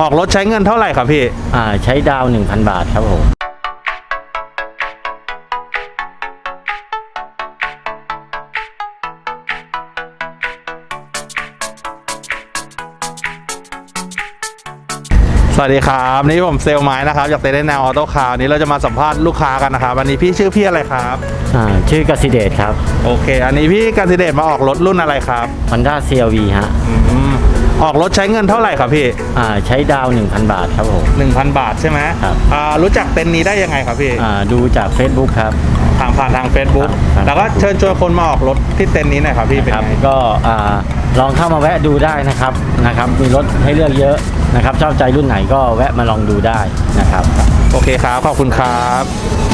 ออกรถใช้เงินเท่าไหร่ครับพี่ อ่าใช้ดาว 1,000 บาทครับผมสวัสดีครับนี่ผมเซลลไม้นะครับจากเต้นแนวออโต้คาร์นี้เราจะมาสัมภาษณ์ลูกค้ากันนะครับวันนี้พี่ชื่อพี่อะไรครับ อ่าชื่อกสิเดชครับโอเค อันนี้พี่การสิเดชมาออกรถรุ่นอะไรครับ Honda CRV ฮะ อืม ออกรถใช้เงินเท่าไหร่ครับพี่อ่าใช้ดาว 1,000 บาทครับผม 1,000 บาทใช่ไหมครับ อ่ารู้จักเต็นท์นี้ได้ยังไงครับพี่อ่าดูจาก Facebook ครับ ทางผ่านทาง Facebook ครับแล้วก็เชิญชวนคนมาออกรถที่เต็นท์นี้หน่อยครับพี่เป็นครับไงก็อ่าลองเข้ามาแวะดูได้นะครับนะครับ มีรถให้เลือกเยอะนะครับ ชอบใจรุ่นไหนก็แวะมาลองดูได้นะครับ โอเคครับขอบคุณครับ